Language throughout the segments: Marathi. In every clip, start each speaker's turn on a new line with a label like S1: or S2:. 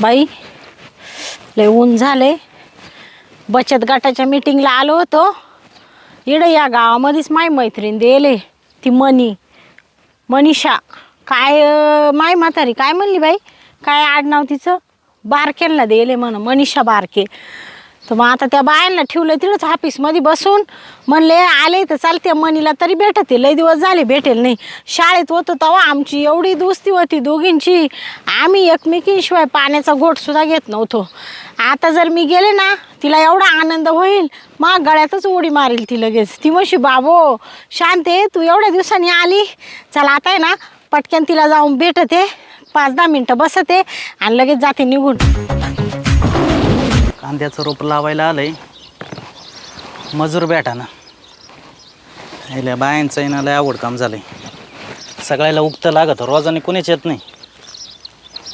S1: बाई लय ऊन झाले बचत गटाच्या मीटिंगला आलो होतो. इडं या गावामध्येच माय मैत्रीण दिले ती मनी. मनीषा काय अं, माय म्हातारी काय म्हणली बाई? काय आडनाव तिचं? बारकेलला दिले म्हण मनीषा बारके. तर मग आता त्या बायांना ठेवलं तिथंच ऑफिसमध्ये बसून. म्हणले आले तर चालते मनीला तरी भेटते लय दिवस झाले भेटेल नाही. शाळेत होतो तेव्हा आमची एवढी दोस्ती होती दोघींची. आम्ही एकमेकींशिवाय पाण्याचा घोटसुद्धा घेत नव्हतो. आता जर मी गेले ना तिला एवढा आनंद होईल. मग गळ्यातच उडी मारेल ती लगेच. ती म्हणशी बाबो शांते तू एवढ्या दिवसांनी आली. चला आता आहे ना पटकन तिला जाऊन भेटते. पाच दहा मिनटं बसते आणि लगेच जाते निघून.
S2: कांद्याचं रोप लावायला आलंय. मजूर भेटा ना याला बायांचं ना लय आवड काम झालंय. सगळ्याला उगतं लागत रोजाने कोणीच येत नाही.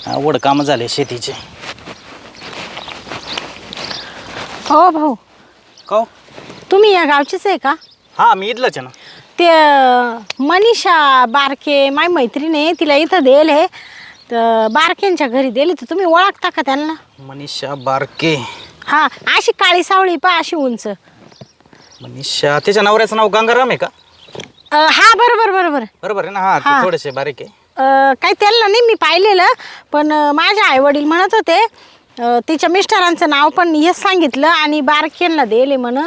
S2: आवड कामं झाले शेतीचे.
S1: हो भाऊ.
S2: का
S1: तुम्ही या गावचेच आहे का?
S2: हां मी इथलंच आहे ना.
S1: ते अं, मनीषा बारके माय मैत्रीण आहे तिला इथं देल आहे तर बारकेंच्या घरी दिली तर तुम्ही ओळखता का त्यांना?
S2: मनीषा बारके.
S1: हा अशी काळी सावळी पा अशी उंच.
S2: मनीषा तिच्या नवऱ्याचं नाव गंगाराम आहे का?
S1: हा बरोबर बरोबर.
S2: बरोबर आहे ना? हां. ते थोडेसे बारीक आहे.
S1: अं, काही त्यांना नाही मी पाहिलेलं पण अं, माझे आईवडील म्हणत होते अं, तिच्या मिस्टरांचं नाव पण हेच सांगितलं आणि बारकेंना दिले म्हण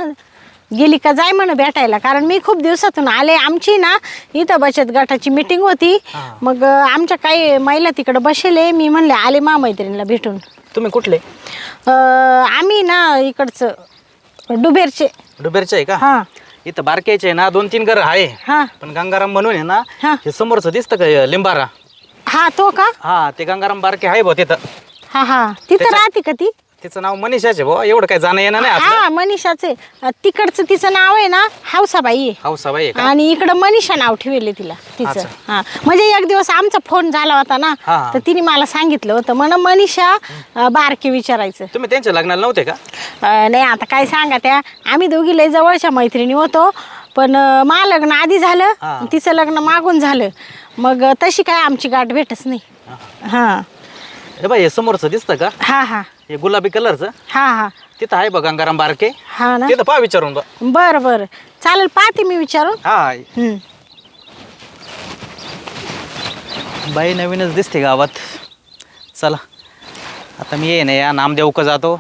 S1: गेली का जाय म्हण भेटायला. कारण मी खूप दिवसातून आले. आमची ना इथं बचत गटाची मिटिंग होती. मग अं, आमच्या काही महिला तिकडं बसेले. मी म्हणले आले मा मैत्रिणीला भेटून.
S2: तुम्ही कुठले?
S1: अं, आम्ही ना इकडचं डुबेरचे.
S2: डुबेरचे आहे का?
S1: हां.
S2: इथं बारकेचे आहे ना दोन तीन घर आहे.
S1: हां.
S2: पण गंगाराम म्हणून आहे ना
S1: हा.
S2: हे समोरचं दिसतं का लिंबारा?
S1: हा तो का?
S2: हा ते गंगाराम बारके आहे भाऊ तिथं.
S1: हा हा. तिथं राहते का ती?
S2: तिचं नाव मनीषाचे भाऊ. एवढं काय जाणं येणं नाही आपलं.
S1: हा मनीषाचे. तिकडचं तिचं नाव आहे ना हौसाबाई आहे.
S2: हौसाबाई आहे का?
S1: आणि इकडं मनीषा नाव ठेवले तिला तिचं.
S2: अच्छा.
S1: हा. म्हणजे एक दिवस आमचा फोन झाला होता ना
S2: हा, हा.
S1: तर तिने मला सांगितलं होतं. म्हण मनीषा अं, बारके विचारायचं.
S2: तुम्ही त्यांच्या लग्नाला नव्हते का?
S1: अं, नाही आता काय सांगा त्या. आम्ही दोघी लय जवळच्या मैत्रिणी होतो पण अं, मा लग्न आधी झालं
S2: हा.
S1: तिचं लग्न मागून झालं. मग अं, तशी काय आमची गाठ भेटच नाही. हा.
S2: हे. बाई हे समोरचं दिसतं का?
S1: हा हा.
S2: हे गुलाबी कलरचं?
S1: हा हा.
S2: तिथं आहे बघ गंगाराम बारके.
S1: हा ना.
S2: तिथं पहा विचारून बघ.
S1: बरं बरं. चालेल पाहते मी विचारून.
S2: हा
S1: हम्म.
S2: बाई नवीनच दिसते गावात. चला. आता मी ये ना या नामदेवक जातो.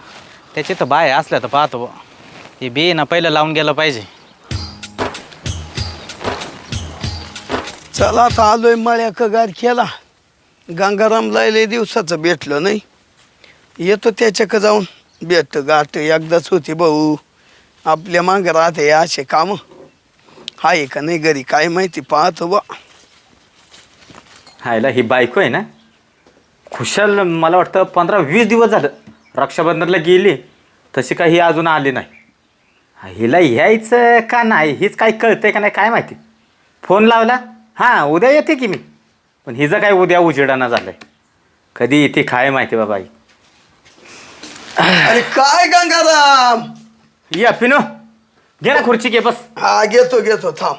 S2: त्याची तर बाय असल्या तर पाहतो बुवा. हे बी ना पहिलं लावून गेलं पाहिजे.
S3: चला आता आलोय मळ्या कगार केला गंगारामला लय दिवसाचं भेटलं नाही. येतो त्याच्याक जाऊन. भेट गाठ एकदाच होती भाऊ. आपल्या माग राहते असे काम. आहे का नाही घरी? काय माहिती पाहतो बा.
S4: हायला ही बायको आहे ना? खुशाल मला वाटतं पंधरा वीस दिवस झालं. रक्षाबंधनला गेली तशी काही ही अजून आली नाही. हिला यायचं का नाही हीच काय कळतंय का नाही काय माहिती? फोन लावला हां उद्या येते की मी. पण हिचं काय उद्या उजेडाना झालं आहे कधी येते काय माहिती बाबा आई
S3: अरे काय गंगाराम?
S4: या पिनो. घे ना खुर्ची घे बस.
S3: हा घेतो घेतो थांब.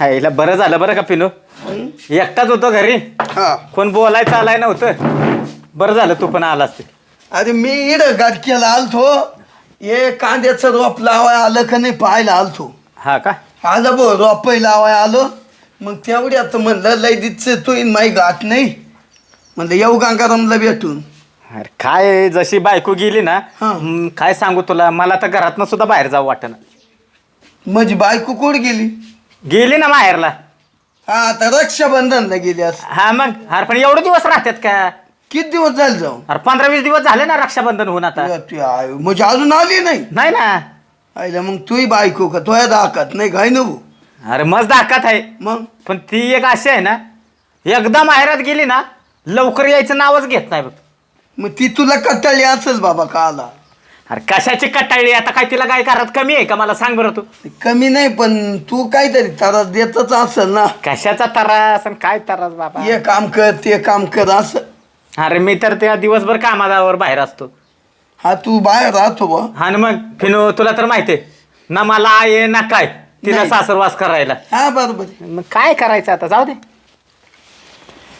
S4: हायला बरं झालं बरं का पिनो? एकटाच होतो घरी.
S3: हा.
S4: कोण बोलायचं आलाय नव्हतं. बरं झालं तू पण आलास ते
S3: अरे मी इड गाठक्याला आलतो. हे कांद्याचं रोप लावाय आलं का नाही पाहायला आलतो.
S4: हा का?
S3: आलं बो रोपय लावाय आलो. मग तेवढ्यात म्हणलं लय दिसचं तू इन माई गाठ नाही. म्हणलं येऊ गंगारामला भेटून.
S4: अरे काय जशी बायको गेली ना
S3: हा.
S4: हम्म, काय सांगू तुला? मला तर घरातनं सुद्धा बाहेर जावं वाटत
S3: माझी बायको कुठे गेली?
S4: गेली ना बाहेरला
S3: हा आता रक्षाबंधनला गेली असं.
S4: हा मग? अरे पण एवढे दिवस राहतात का?
S3: किती दिवस झाले जाऊन?
S4: अरे पंधरा वीस दिवस झाले ना रक्षाबंधन होऊन आता.
S3: आय- म्हणजे अजून आली नाही?
S4: नाही ना.
S3: आईला मग तूही बायको का? तुया दाखत नाही काय नको
S4: अरे मस्त दाखत आहे.
S3: मग?
S4: पण ती एक अशी आहे ना एकदा माहेरात गेली ना लवकर यायचं नावच घेत नाही बघ.
S3: मग ती तुला कटाळली असेल बाबा का आला
S4: अरे कशाची कटाळली आता काय तिला काय करत कमी आहे का? मला सांग बरं तू.
S3: कमी नाही पण तू काहीतरी त्रास देतच असेल ना.
S4: कशाचा तरास आणि काय तरास बाबा?
S3: हे काम कर ते काम कर असं.
S4: अरे मी तर त्या दिवसभर कामादावर बाहेर असतो.
S3: हा तू बाहेर राहतो बा.
S4: हा ना मग फिनो तुला तर माहिती आहे. ना मला आहे ना काय? तिला
S3: नाही.
S4: सासरवास करायला.
S3: हा बरोबर.
S4: मग काय करायचं आता? जाऊ दे.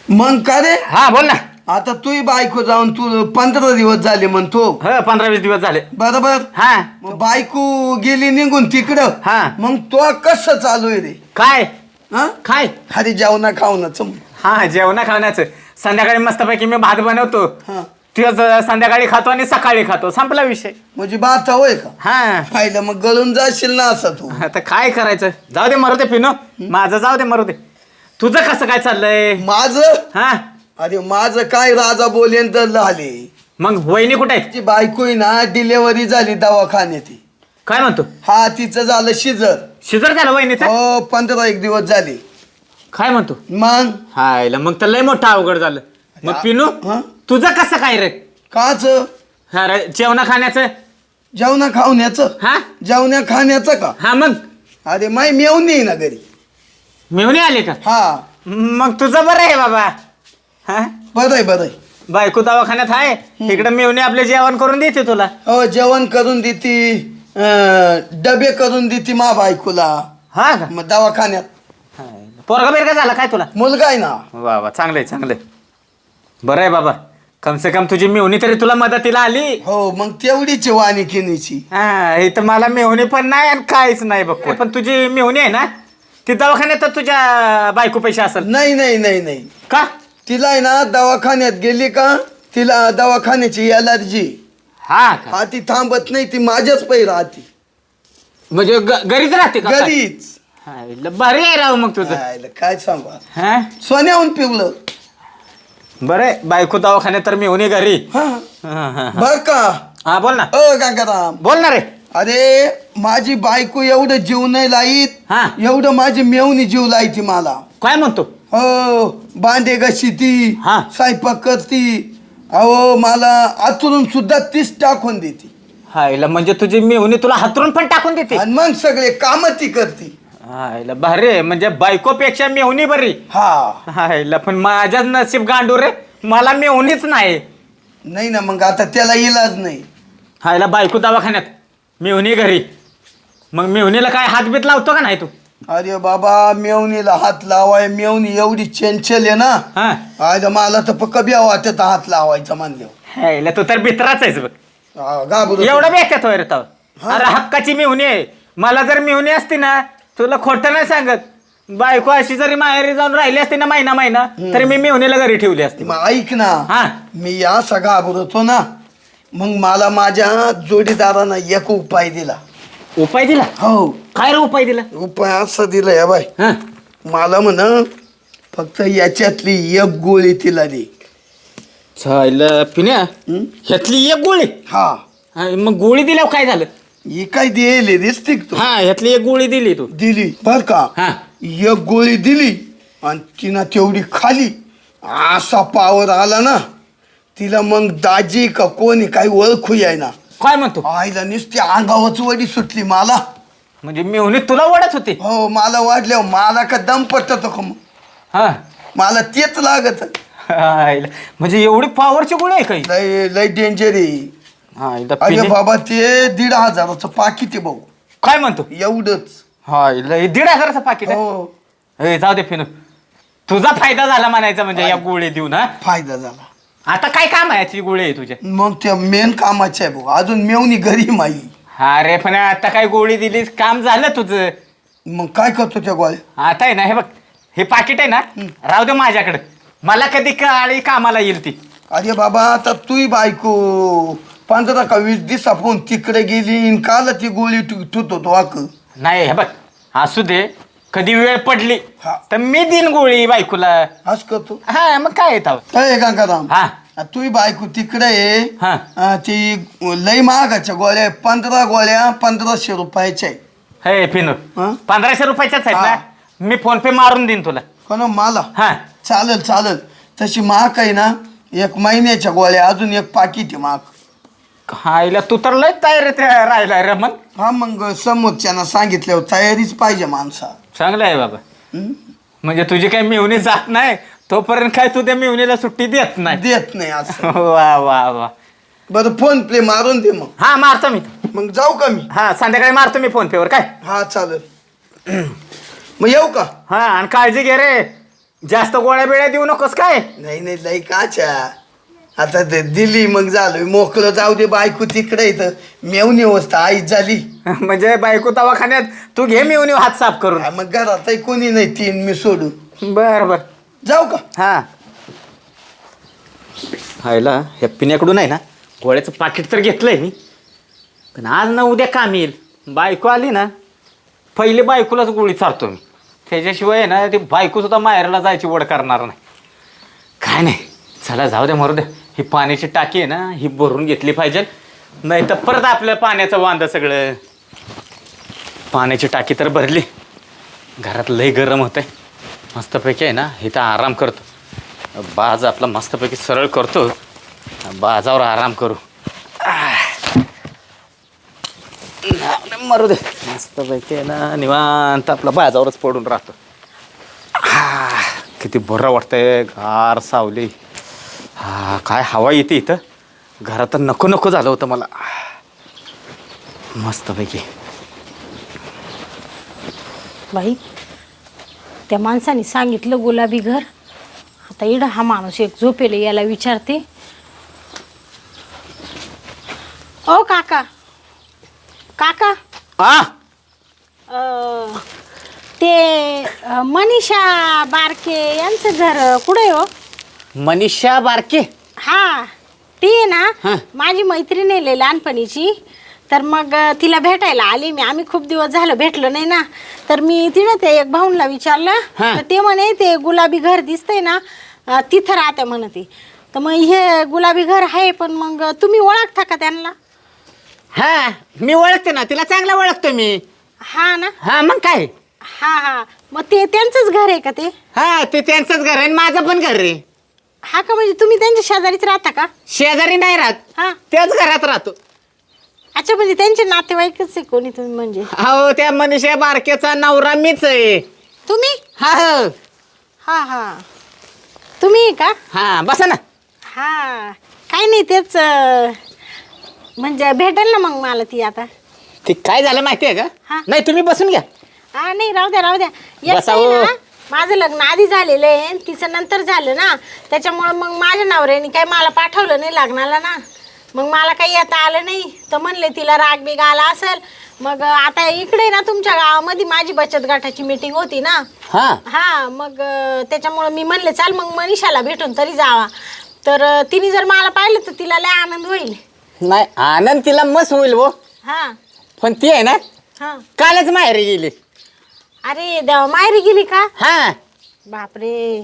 S3: मग का रे?
S4: हा बोल ना.
S3: आता तूही बायको जाऊन तू पंधरा दिवस झाले म्हणतो.
S4: ह पंधरा वीस दिवस झाले.
S3: बरोबर?
S4: हा.
S3: मग बायको गेली निघून तिकडं.
S4: हा.
S3: मग तो कसं चालू आहे रे?
S4: काय?
S3: हा?
S4: काय?
S3: अरे जेवणा खावणाच
S4: हा जेवणा खाण्याचं संध्याकाळी मस्तपैकी मी भात बनवतो.
S3: हा.
S4: तुझ संध्याकाळी खातो आणि सकाळी खातो. संपला विषय.
S3: म्हणजे बात होय का?
S4: हा.
S3: खायला मग गळून जाशील ना असं तू.
S4: आता काय करायचं? जाऊ दे मरू दे पिनो. माझं जाऊ दे मरू दे. तुझं कसं काय चाललंय?
S3: माझ?
S4: हा.
S3: अरे माझं काय राजा बोलेन तर झाले
S4: मग वहिनी कुठे आहे
S3: ती बायको आहे ना डिलेवरी झाली दवाखान्यात.
S4: काय म्हणतो?
S3: हा तिचं झालं शिजर.
S4: शिजर झालं वहिनीचं?
S3: हो पंधरा एक दिवस झाले.
S4: काय म्हणतो?
S3: मग?
S4: हायला मग तर लय मोठं अवघड झालं. मग पिनू
S3: हा?
S4: तुझं कसं काय रे?
S3: काच?
S4: हा रे, जेवणा खाण्याचं?
S3: जेवणा खावण्याचं
S4: हा?
S3: जेवण्या खाण्याचं का?
S4: हा मग?
S3: अरे माय मेवून नाही ना घरी.
S4: मिळून आले का?
S3: हा.
S4: मग तुझं बरं आहे बाबा. हा?
S3: बरं आहे
S4: बायको दवाखान्यात आहे इकडे मिळून आपले जेवण करून देते तुला.
S3: हो जेवण करून देती अं, डबे करून देती मा बायकोला.
S4: हा का?
S3: मग दवाखान्यात.
S4: पोरगा बिरगा झाला काय तुला?
S3: मुलगा आहे ना.
S4: वा वा चांगलंय चांगलंय बरं आहे बाबा. कम से कम तुझी मिवणी तरी तुला मदतीला आली.
S3: हो मग तेवढीच वाणी किनीची
S4: हा इथं मला मिवणी पण नाही आणि काहीच नाही बघ पण तुझी मिवणी आहे ना ती दवाखान्यात तुझ्या बायको पैसे असेल.
S3: नाही नाही नाही नाही.
S4: का?
S3: तिला आहे ना दवाखान्यात गेली का तिला दवाखान्याची एलर्जी
S4: हा का?
S3: हा ती थांबत नाही ती माझ्याच पै राहते.
S4: म्हणजे ग- घरीच राहते का? काय?
S3: घरीच.
S4: ल- भारी आहे राव मग तुझं.
S3: काय सांगू.
S4: हा?
S3: सोन्याहून पिवलं.
S4: बरं बायको दवाखान्यात तर मिवणी घरी.
S3: हा.
S4: हा, हा, हा.
S3: बर का?
S4: हा बोल ना.
S3: अ गंगाराम.
S4: बोल ना रे.
S3: अरे माझी बायको एवढं जीव नाही लाईत.
S4: हा.
S3: एवढं माझी मेवणी जीव लाईती मला.
S4: काय म्हणतो?
S3: हो बांडे घशी ती
S4: हा.
S3: स्वयंपाक करती. अहो मला आतुरून सुद्धा तीच टाकून देते.
S4: हायला म्हणजे तुझी मिवणी तुला हातरून पण टाकून देते?
S3: आणि मग सगळे काम ती करते.
S4: हायला भारी आहे. म्हणजे बायकोपेक्षा मेवणी बरी.
S3: हा.
S4: हायला पण माझ्याच नशीब गांडू रे मला मेवणीच नाही.
S3: नाही ना मग आता त्याला इलाज नाही.
S4: हायला बायको दवाखान्यात. मेवणी घरी. मग मेवणीला काय हातबीत लावतो का नाही तू?
S3: अरे बाबा मेवणीला हात लावाय मेवणी एवढी चंचल आहे ना.
S4: हा.
S3: आज मला तर पक्क बिया वाटत हात लावायचा मानल्यावर
S4: हायला तू तर भित्राच आहेस बघ.
S3: घाबरत
S4: एवढं बेक्यात होय रे. अरे हक्काची मेवणी आहे. मला जर मेवणी असती ना तुला खोटं नाही सांगत. बायको अशी जरी माहेरी जाऊन राहिली असती ना महिना महिना तरी मी मेवणीला घरी ठेवली असती.
S3: मग ऐक ना
S4: हा.
S3: मी या सगळा घाबरतो ना. मग मला माझ्या जोडीदारानं एक उपाय दिला.
S4: उपाय दिला?
S3: हो.
S4: काय रे उपाय दिला?
S3: उपाय असं दिला या बाय
S4: हा.
S3: मला म्हण फक्त याच्यातली एक गोळी तिला दे.
S4: छायला पिण्या
S3: हं?
S4: ह्यातली एक गोळी?
S3: हा.
S4: हा, मग गोळी दिल्यावर काय झालं?
S3: ही काय दिली दिसते का तू?
S4: हा ह्यातली एक गोळी दिली तू.
S3: दिली बर का?
S4: हा.
S3: एक गोळी दिली आणि तिनं तेवढी खाली. असा पावर आला ना तिला मग दाजी का कोणी काही ओळखू याय ना
S4: काय म्हणतो?
S3: आईला नुसती अंगावच वडी सुटली मला.
S4: म्हणजे मेवणी तुला ओढत होती?
S3: हो मला वाढल्यावर मला का दम पटतो का मग?
S4: हा.
S3: मला तेच लागत.
S4: म्हणजे एवढी पॉवरची गोळी आहे काही?
S3: लय लय डेंजर आहे. अरे बाबा ते दीड हजाराचं पाकिट आहे भाऊ.
S4: काय म्हणतो?
S3: एवढंच.
S4: हे दीड हजाराचं पाकिट आहे?
S3: हो.
S4: ए, जाऊ दे फिनू. तुझा फायदा झाला म्हणायचा म्हणजे या गोळी देऊन हा?
S3: फायदा झाला.
S4: आता काय काम आहे याची गोळी आहे तुझ्या?
S3: मग त्या मेन कामाचे आहे भाऊ अजून मेवणी घरी माई.
S4: हा रे पण आता काय गोळी दिलीस? काम झालं तुझं.
S3: मग काय करतो त्या गोळ्या?
S4: आता आहे ना हे बघ हे पाकिट आहे ना राहू दे माझ्याकडे. मला कधी काळी कामाला येईल ती.
S3: अरे बाबा आता तूही बायको. पंधरा का वीस दिवस आपण तिकडे गेली आणि काल ती गोळी ठुत होतो वाक
S4: नाही हे बघ असू दे. कधी वेळ पडली
S3: हा.
S4: तर मी देईन गोळी बायकोला.
S3: आज करतो
S4: हा मग काय येत?
S3: अय गंगाराम
S4: हा.
S3: तुही बायको तिकडे आहे
S4: हा.
S3: अं, ती लई महागाच्या गोळ्या आहे. पंधरा गोळ्या पंधराशे रुपयाच्या आहे
S4: हे फिनू.
S3: हा?
S4: पंधराशे रुपयाच्याच आहेत. ना? मी फोन पे मारून देईन तुला.
S3: कोण? मला?
S4: हा.
S3: चालेल चालेल. तशी महाग आहे ना? एक महिन्याच्या गोळ्या अजून एक पाकिट आहे महाग.
S4: हायला तू तर लय तयारीत राहिलाय रे मग
S3: हा मग समोरच्यानं सांगितल्यावर तयारीच पाहिजे माणसा.
S4: चांगलं आहे बाबा.
S3: हं?
S4: म्हणजे तुझी काही मिवणी जात नाही तोपर्यंत काय तू त्या मिवणीला सुट्टी देत नाही.
S3: देत नाही असं.
S4: वा वा वा.
S3: बरं फोन पे मारून दे मग.
S4: हा मारतो मी.
S3: मग जाऊ का मी?
S4: हा संध्याकाळी मारतो मी फोन पेवर काय?
S3: हा चालेल. मग येऊ का?
S4: हा आणि काळजी घे रे. जास्त गोळ्या बिळ्या देऊ नकोस काय?
S3: नाही नाही लई काच्या. आता ते दिली मग झालं मोकळं. जाऊ दे बायको तिकडे इथं. मेवणी अवस्था आईच झाली.
S4: म्हणजे बायको दवाखान्यात तू घे मी येऊन हात साफ करून.
S3: हा, मग घरातही कोणी नाही तीन मी सोडून.
S4: बर बर.
S3: जाऊ का?
S4: हा. हायला ह्या पिण्याकडून आहे ना गोळ्याचं पाकिट तर घेतलंय मी. पण आज ना उद्या काम येईल. बायको आली ना पहिले बायकोलाच गोळी चारतो मी. त्याच्याशिवाय आहे ना ती बायको सुद्धा माहेरला जायची वड करणार नाही. काय नाही चला जाऊ द्या मरू द्या ही पाण्याची टाकी आहे ना ही भरून घेतली पाहिजे. नाही तर परत आपलं पाण्याचं वांदा सगळं. पाण्याची टाकी तर भरली. घरात लई गरम होतंय. मस्तपैकी आहे ना इथं आराम करतो. बाज आपला मस्तपैकी सरळ करतो. बाजावर आराम करू. मरू दे. मस्तपैकी आहे ना निवांत आपला बाजावरच पडून राहतो. किती बरं वाटतंय गार सावली. हा काय हवा येते इथं? घरात नको नको झालं होतं मला. मस्तपैकी.
S1: बाई त्या माणसाने सांगितलं गुलाबी घर. आता इड हा माणूस एक झोपेल याला विचारते. ओ काका. काका.
S4: आ?
S1: अं, ते अं, मनीषा बारके यांचं घर कुठे हो?
S4: मनीषा बारके.
S1: हा ती आहे
S4: हा.
S1: ना माझी मैत्रीण आहे लय लहानपणीची. तर मग अं, तिला भेटायला आली मी. आम्ही खूप दिवस झालं भेटलो नाही ना. तर मी तिला ते एक भाऊनला विचारलं.
S4: हा.
S1: तर ते म्हणे ते गुलाबी घर दिसतंय ना अं, तिथं राहते म्हणे ती तर मग हे गुलाबी घर आहे पण मग तुम्ही ओळखता का त्यांना?
S4: हा मी ओळखते ना. तिला चांगला ओळखतो मी.
S1: हा ना?
S4: हा मग काय?
S1: हा हा. मग ते त्यांचंच घर आहे का ते?
S4: हा ते त्यांचंच घर आहे आणि माझं पण घर रे
S1: हा का म्हणजे तुम्ही त्यांच्या शेजारीच राहता का?
S4: शेजारी नाही राहत.
S1: हा.
S4: त्याच घरात राहतो.
S1: अच्छा म्हणजे त्यांचे नातेवाईकच आहे कोणी तुम्ही म्हणजे?
S4: हो त्या मनीषा बारकेचा नवरा मीच आहे.
S1: तुम्ही?
S4: हा हो.
S1: हा हा. तुम्ही का?
S4: हा बसा ना.
S1: हा. काही नाही तेच अं, म्हणजे भेटेल ना मग मला ती आता.
S4: ते काय झालं माहिती आहे
S1: हा.
S4: का नाही तुम्ही बसून घ्या.
S1: हा नाही राहू द्या राहू द्या.
S4: बसा हो.
S1: ना, माझं लग्न आधी झालेलं आहे तिचं नंतर झालं ना. त्याच्यामुळं मग माझ्या नवऱ्याने काही मला पाठवलं नाही लग्नाला ना. मग मला काही येता आलं नाही. तर म्हणले तिला राग बिग आला असेल. मग आता इकडे ना तुमच्या गावामध्ये माझी बचत गटाची मीटिंग होती ना.
S4: हा.
S1: हा मग अं, त्याच्यामुळं मी म्हणले चाल मग मनीषाला भेटून तरी जावा. तर अं, तिने जर मला पाहिलं तर तिला लय आनंद होईल.
S4: नाही आनंद तिला मस्त होईल वो.
S1: हा.
S4: पण ती आहे ना
S1: हा.
S4: कालच माहेरी गेली.
S1: अरे देवा माहेरी गेली का?
S4: हा.
S1: बापरे.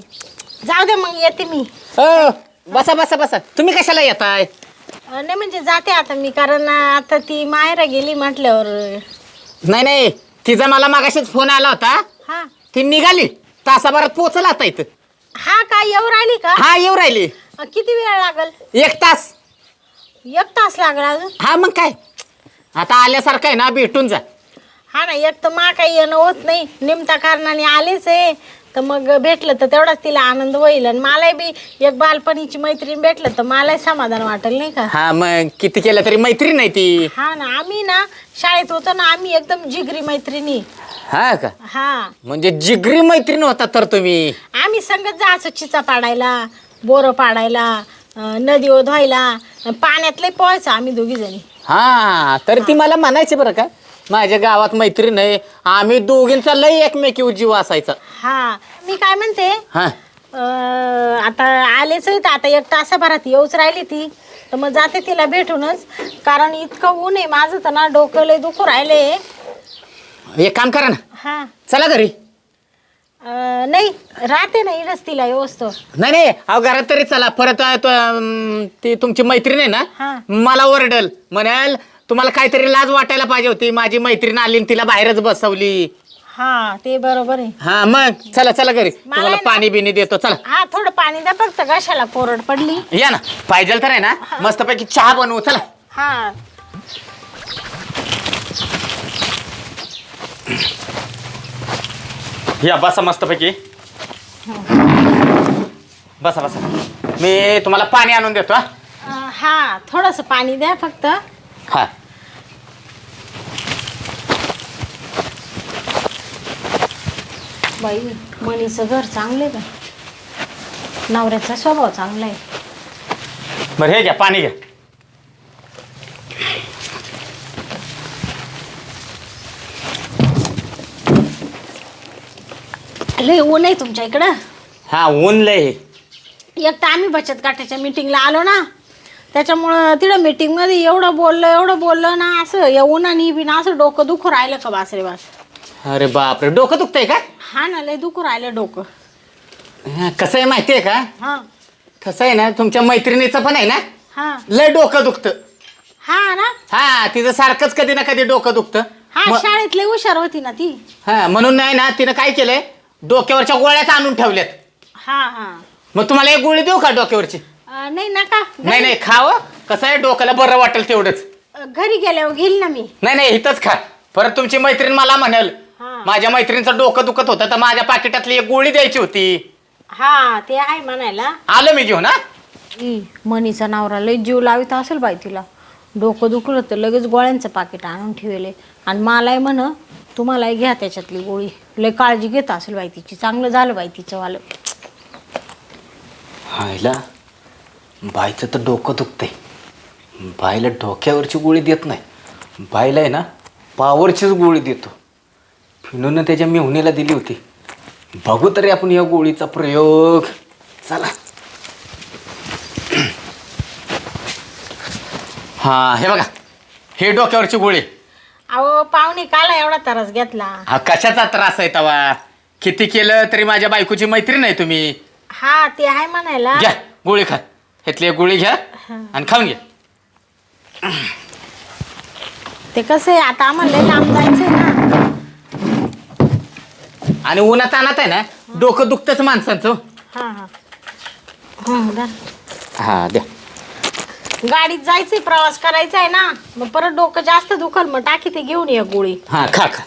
S1: जाऊ दे मग येते मी.
S4: हो बसा बसा बसा. तुम्ही कशाला येताय?
S1: अं, नाही म्हणजे जाते आता मी कारण आता ती माहेरा गेली म्हटल्यावर.
S4: नाही नाही. तिचा मला मागाशीच फोन आला होता.
S1: हा.
S4: ती निघाली. तासाभरात पोहोचल आता इथं.
S1: हा का येऊ राहिली का?
S4: हा येऊ राहिली.
S1: अं, किती वेळ लागल?
S4: एक तास.
S1: एक तास लागला अजून?
S4: हा मग काय? आता आल्यासारखं आहे ना भेटून जा.
S1: हा ना एक तर मा काही येणं होत नाही. निमता कारणाने आलेच आहे. तर मग भेटलं तर तेवढाच तिला आनंद होईल. आणि मलाही बी एक बालपणीची मैत्रीण भेटलं तर मलाही समाधान वाटेल नाही का?
S4: हा मग किती केलं तरी मैत्रीण नाही ती.
S1: हा ना आम्ही ना शाळेत होतो ना आम्ही एकदम जिगरी मैत्रिणी.
S4: हा का?
S1: हा.
S4: म्हणजे जिगरी मैत्रीण होता तर तुम्ही.
S1: आम्ही संगत जायचो चिचा पाडायला बोरं पाडायला अं, नदी ओधवायला पाण्यातले पोहायचं आम्ही दोघी जणी
S4: हा तर ती मला म्हणायची बरं का? माझ्या गावात मैत्रीण आहे आम्ही दोघींचा लय एकमेकी जीव असायचा.
S1: हा मी काय म्हणते?
S4: हा.
S1: अं, आता आलेच आता एक तासाभरात येऊच राहिली ती. तर मग जाते तिला भेटूनच. कारण इतकं ऊन आहे माझं तर ना डोकं लय दुखू राहिले
S4: एक काम करा ना.
S1: हा.
S4: चला घरी.
S1: अं, नाही राहते ना इडच तिला व्यवस्थित.
S4: नाही नाही अहो घरात तरी चला. परत अं, तो, अं, ती तुमची मैत्रीण आहे
S1: हा.
S4: ना मला ओरडल. म्हणाल तुम्हाला काहीतरी लाज वाटायला पाहिजे होती. माझी मैत्रीण आली आणि तिला बाहेरच बसवली.
S1: हा ते बरोबर आहे.
S4: हा मग चला चला घरी. तुम्हाला
S1: ना-
S4: पाणी बिनी देतो. चला.
S1: हा थोडं पाणी द्या फक्त कशाला कोरड पडली?
S4: या ना. पाहिजे तर आहे ना. मस्तपैकी चहा बनवू. चला.
S1: हा.
S4: या बसा मस्तपैकी. बसा बसा. मी तुम्हाला पाणी आणून देतो हा.
S1: अं, हा थोडंसं पाणी द्या फक्त.
S4: हा.
S1: बाई मनीचं घर चांगलं आहे का? नवऱ्याचा स्वभाव चांगला आहे
S4: बरं हे घ्या पाणी घ्या.
S1: लय ऊन आहे तुमच्या इकडं.
S4: हा ऊन लय आहे.
S1: एक तर आम्ही बचत गटाच्या मिटिंगला आलो ना त्याच्यामुळं तिथं मीटिंगमध्ये एवढं बोललं एवढं बोललं ना असं या उन्हाने बी ना असं डोकं दुखू राहिलं का बासरे बास
S4: अरे बापरे डोकं दुखतंय का?
S1: हा ना लय दुखू राहिलं डोकं.
S4: हा, कसं आहे माहिती आहे का?
S1: हा.
S4: कसं आहे ना तुमच्या मैत्रिणीचं पण आहे ना?
S1: हा.
S4: लय डोकं दुखतं.
S1: हा ना?
S4: हा तिचं सारखंच कधी ना कधी डोकं दुखतं.
S1: हा
S4: म-
S1: शाळेत लय हुशार होती ना ती.
S4: हा म्हणून नाही ना तिनं काय केलंय? डोक्यावरच्या गोळ्याच आणून ठेवल्यात.
S1: हा हा.
S4: मग तुम्हाला एक गोळी देऊ का डोक्यावरची?
S1: अं, नाही नका.
S4: नाही नाही खावं. कसं आहे डोक्याला बरं वाटेल तेवढंच.
S1: घरी गेल्यावर घेईल ना मी.
S4: नाही नाही इथंच खा. परत तुमची मैत्रीण मला म्हणाल. माझ्या मैत्रिणीचं डोकं दुखत होतं तर माझ्या पाकिटातली एक गोळी द्यायची होती.
S1: हा ते आहे म्हणायला.
S4: आलो मी घेऊन हा?
S1: ई, मनीचा नवरा लय जीव लावित असेल बाई तिला. डोकं दुखलं तर लगेच गोळ्यांचं पाकिट आणून ठेवले. आणि मलाही म्हण तुम्हालाही घ्या त्याच्यातली गोळी. लय काळजी घेत असेल बाई तिची. चांगलं झालं बाई तिचं वालं.
S4: हायला बाईचं तर डोकं दुखतंय. बाईला डोक्यावरची गोळी देत नाही. बाईला आहे ना पावरचीच गोळी देतो. फिनून त्याच्या मेहुणीला दिली होती. बघू तरी आपण या गोळीचा प्रयोग. चला. हा हे बघा. हे डोक्यावरची गोळी.
S1: अहो पाहुणे काला एवढा त्रास घेतला.
S4: हा कशाचा त्रास आहे तवा? किती केलं तरी माझ्या बायकोची मैत्रीण आहे तुम्ही.
S1: हा ते आहे म्हणायला.
S4: घ्या गोळी खा. ह्यातली एक गोळी घ्या आणि खाऊन घ्या.
S1: ते कसं आहे आता आम्हाला लय लांब जायचंय ना.
S4: आणि उन्हात आणत आहे ना डोकं दुखतच माणसांचं.
S1: हा हा. हं.
S4: हा द्या.
S1: गाडीत जायचंय प्रवास करायचा आहे ना मग परत डोकं जास्त दुखल मग टाकी ते घेऊन ये गोळी.
S4: हा खा खा.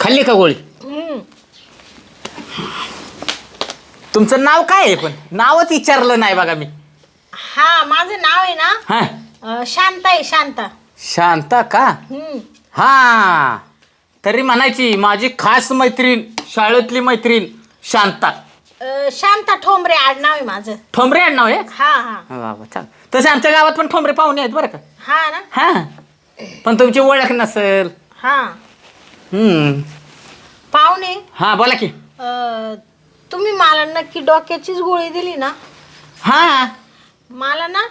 S4: खाल्ली का गोळी. तुमचं नाव काय आहे पण? नावच विचारलं नाही बघा मी.
S1: हा माझं नाव आहे ना
S4: हा.
S1: अं, शांता आहे शांता.
S4: शांता का. हा. तरी म्हणायची माझी खास मैत्रीण शाळेतली मैत्रीण शांता.
S1: अं, शांता ठोंबरे आडनाव आहे माझं.
S4: ठोंबरे आडनाव आहे?
S1: हा हा.
S4: वा वा चाल. तसे आमच्या गावात पण ठोंबरे पाहुणे आहेत बरं का?
S1: हा ना.
S4: हा. पण तुमची ओळख नसेल.
S1: हा.
S4: हम्म.
S1: पाहुणे?
S4: हा बोला की.
S1: अं, तुम्ही मला नक्की डोक्याचीच गोळी दिली ना?
S4: हा.
S1: मला ना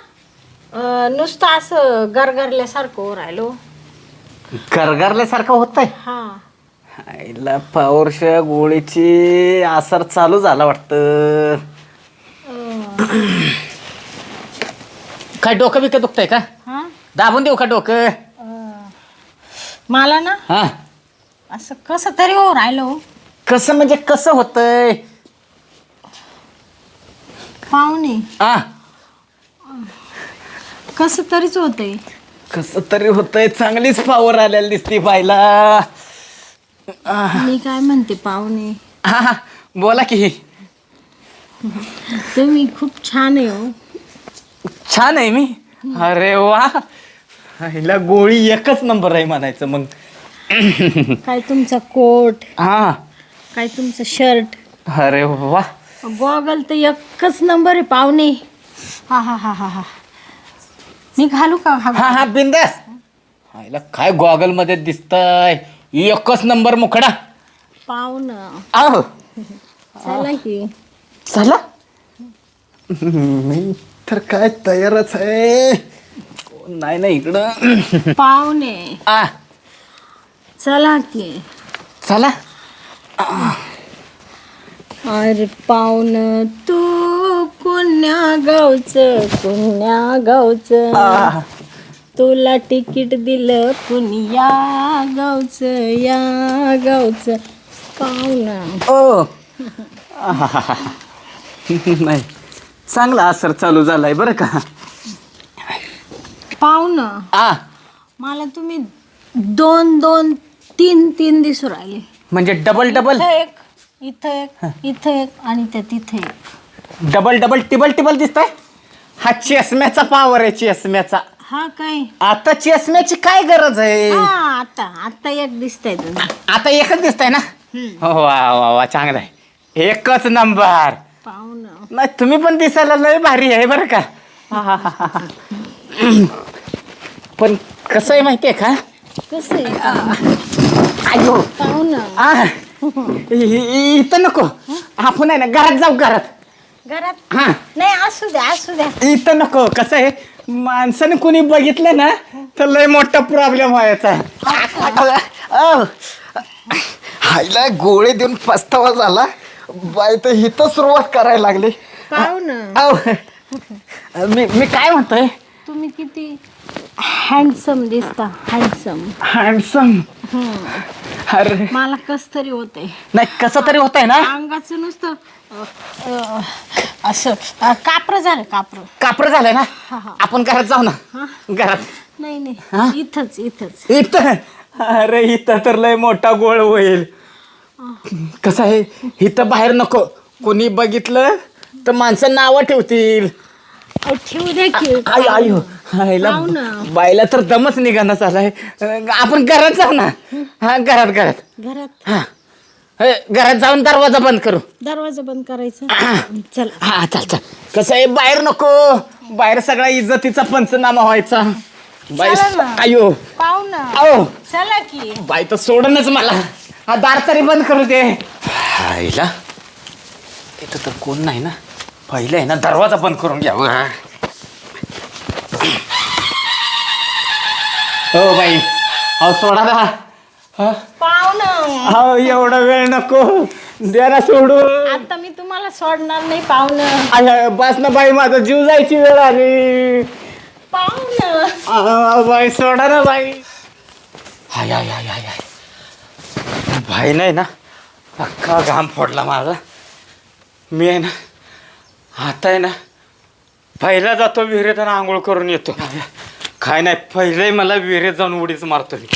S1: अं, नुसतं असं गरगरल्यासारखं हो राहिलो.
S4: गरगरल्यासारखं होत आहे
S1: हा.
S4: आईला पावरच्या गोळीची असर चालू झाला वाटतं. काय डोकं बिकं दुखतंय का?
S1: हा?
S4: दाबून देऊ का डोकं?
S1: अं, मला ना
S4: हा.
S1: असं कसं तरी हो राहिलो.
S4: कसं म्हणजे कसं होतंय?
S1: पाहुणे.
S4: हा
S1: कसं तरीच होतंय.
S4: कसं तरी होतंय. चांगलीच पावर आलेली दिसती बायला
S1: मी काय म्हणते पाहुणे?
S4: हा बोला की.
S1: तुम्ही खूप छान आहे हो.
S4: छान आहे मी? अरे वा. हिला गोळी एकच नंबर आहे म्हणायचं मग.
S1: काय तुमचा कोट?
S4: हा.
S1: काय तुमचं शर्ट
S4: अरे वा.
S1: गॉगल तर एकच नंबर आहे पाहुणे. हा हा हा हा हा. मी घालू का हा
S4: हा हा बिंदास. हिला काय गॉगलमध्ये दिसतंय? एकच नंबर मुखडा
S1: पाहुणं.
S4: आहो
S1: चला की.
S4: चला. मी तर काय तयारच आहे. कोण नाही ना इकडं.
S1: पाहुणे.
S4: आ.
S1: चला की.
S4: चला.
S1: अरे पाहुण तू कोण्या गावचं कोण्या गावचं. तुला तिकीट दिलं पुण्या गावचं या गावचं? पाहुणं
S4: ओ. नाही चांगला असर चालू झालाय बरं का.
S1: पाहुणं
S4: आ.
S1: मला तुम्ही दोन दोन तीन तीन दिसू राहिले.
S4: म्हणजे डबल डबल
S1: एक इथं एक इथं एक आणि त्या तिथे एक.
S4: डबल डबल टिबल टिबल दिसताय? हा चष्म्याचा पावर आहे चष्म्याचा
S1: हा काय?
S4: आता चष्म्याची काय गरज आहे?
S1: हा आता आता एक दिसतंय तुम्ही
S4: आता एकच दिसतंय ना? हो वा वा वा चांगलं आहे. एकच नंबर.
S1: पाहुणं
S4: नाही तुम्ही पण दिसायला लय भारी आहे बरं का? पण कसं आहे माहितीये का?
S1: कसं आहे?
S4: अयो
S1: पाहुणं
S4: आ, इ- इथं नको. आपण आहे ना घरात जाऊ घरात.
S1: घरात?
S4: हा.
S1: नाही असू द्या असू द्या.
S4: इथं नको. कसं आहे माणसाने कुणी बघितलं ना तर लय मोठा प्रॉब्लेम व्हायचा अहो, हायला गोळे देऊन पस्तावा झाला. बाय तर इथं सुरुवात करायला लागली. अहो, मी मी काय म्हणतोय?
S1: तुम्ही किती हँडसम दिसता हँडसम
S4: हँडसम अरे.
S1: मला कस तरी होतंय.
S4: नाही कसं तरी होत आहे ना?
S1: अंगाचं नुसतं अ, अ, असं अ, कापरं झालं कापरं.
S4: कापड झालंय ना. आपण घरात जाऊ ना. घरात.
S1: नाही
S4: हा?
S1: नाही इथंच इथंच.
S4: इथं? अरे इथं तर लय मोठा गोळ होईल. कसं आहे? इथं बाहेर नको. कोणी बघितलं तर माणसं नावं ठेवतील.
S1: ठेवू द्या की.
S4: आयो आयो. आईला
S1: पाहू ना.
S4: बाईला तर दमच निघाना चालाय अं, आपण घरात जाऊ ना. हा घरात घरात.
S1: घरात?
S4: हा. हे, घरात जाऊन दरवाजा बंद करू.
S1: दरवाजा बंद करायचा? चल.
S4: हा चल चल. कसं आहे? बाहेर नको. बाहेर सगळा इज्जतीचा पंचनामा व्हायचा. बाई
S1: चला ना.
S4: आयो.
S1: पाहू ना.
S4: आओ
S1: चला की.
S4: बाई तर सोडणच मला. हा दार तरी बंद करू दे. आईला इथं तर कोण नाही ना. पहिलं आहे ना दरवाजा बंद करून घ्यावं हो बाई. अहो सोडा ना. हा? अहो एवढा वेळ नको. द्या ना सोडून.
S1: आता मी तुम्हाला सोडणार नाही पाहू ना
S4: अरे बस ना बाई माझा जीव जायची वेळ आली.
S1: पाहू ना
S4: आ, बाई सोडा ना बाई. हाय हाय हाय हाय हाय. भाई नाही ना अख्खा घाम फोडला माझा. मी आहे ना आता आहे ना पहिला जातो विहिरीत आणि आंघोळ करून येतो. काय नाही पहिले मला विहिरीत जाऊन उडीच मारतो मी.